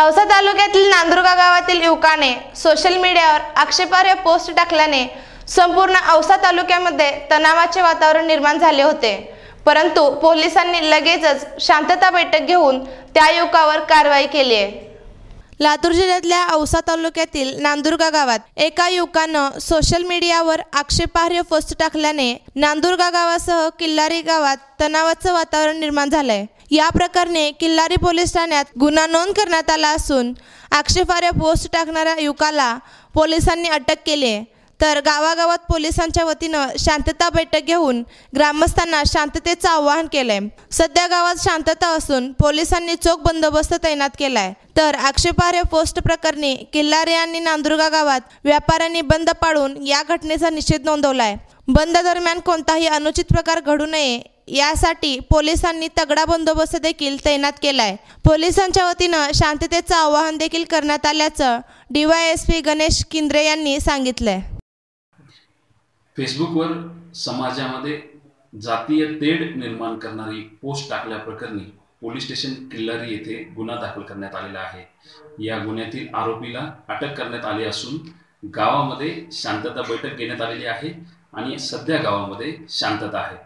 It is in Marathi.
औसा तालुक्यातील नांदुर्गा गावातील युवकाने सोशल मीडियावर आक्षेपार्ह पोस्ट टाकल्याने संपूर्ण औसा तालुक्यामध्ये तणावाचे वातावरण निर्माण झाले होते. परंतु पोलिसांनी लगेचच शांतता बैठक घेऊन त्या युवकावर कारवाई केली आहे. लातूर जिल्ह्यातल्या औसा तालुक्यातील नांदुर्गा गावात एका युवकानं सोशल मीडियावर आक्षेपार्ह पोस्ट टाकल्याने नांदुर्गा गावासह किल्लारी गावात तणावाचं वातावरण निर्माण झालंय. या प्रकरणी किल्लारी पोलीस ठाण्यात गुन्हा नोंद करण्यात आला असून आक्षेपार्ह पोस्ट टाकणाऱ्या युवकाला पोलिसांनी अटक केली आहे तर गावागावात पोलिसांच्या वतीनं शांतता बैठक घेऊन ग्रामस्थांना शांततेचं आवाहन केलंय. सध्या गावात शांतता असून पोलिसांनी चोख बंदोबस्त तैनात केलाय. तर आक्षेपार्ह पोस्ट प्रकरणी किल्लारे आणि नांदुर्गा गावात व्यापाऱ्यांनी बंद पाडून या घटनेचा निषेध नोंदवलाय. बंद दरम्यान कोणताही अनुचित प्रकार घडू नये यासाठी पोलिसांनी तगडा बंदोबस्त देखील तैनात केलाय. पोलिसांच्या वतीनं शांततेचं आवाहन देखील करण्यात आल्याचं डीवायएसपी गणेश किंद्रे यांनी सांगितलंय. फेसबुकवर समाजामध्ये जातीय तेढ निर्माण करणारी पोस्ट टाकल्याप्रकरणी पोलीस स्टेशन किल्लारी येथे गुन्हा दाखल करण्यात आलेला आहे. या गुन्ह्यातील आरोपीला अटक करण्यात आली असून गावामध्ये शांतता बैठक घेण्यात आलेली आहे आणि सध्या गावामध्ये शांतता आहे.